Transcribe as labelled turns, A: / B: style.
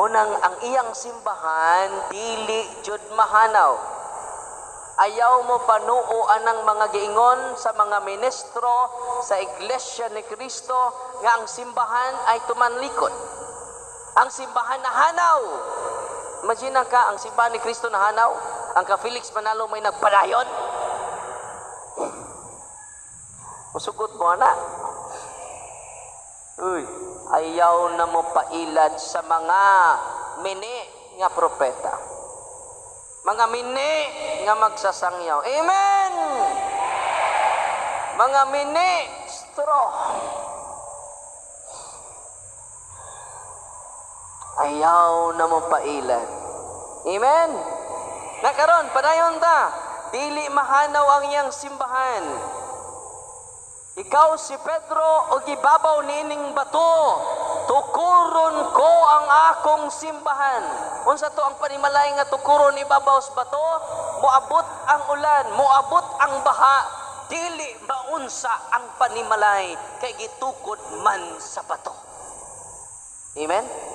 A: Munang ang iyang simbahan dili jud mahanaw. Ayaw mo panuo anang mga giingon sa mga ministro sa Iglesia ni Kristo nga ang simbahan ay tumanlikod. Ang simbahan na hanaw. Imagine ka, ang simbahan ni Kristo na hanaw. Ang ka Felix Manalo may nagpadayon. Musugot mo na. Uy, ayaw na mo pailad sa mga mini nga propeta. Mga mini nga magsasangyaw. Amen! Mga mini straw. Ayaw na mo pailad. Amen? Nakaron, padayon ta. Dili mahanaw ang iyang simbahan. Ikaw si Pedro o gibabaw nining bato. Tukuron ko ang akong simbahan. Unsa to ang panimalay nga tukuron ibabaw sa bato? Moabot ang ulan, moabot ang baha. Dili maunsa ang panimalay kay gitukod man sa bato. Amen?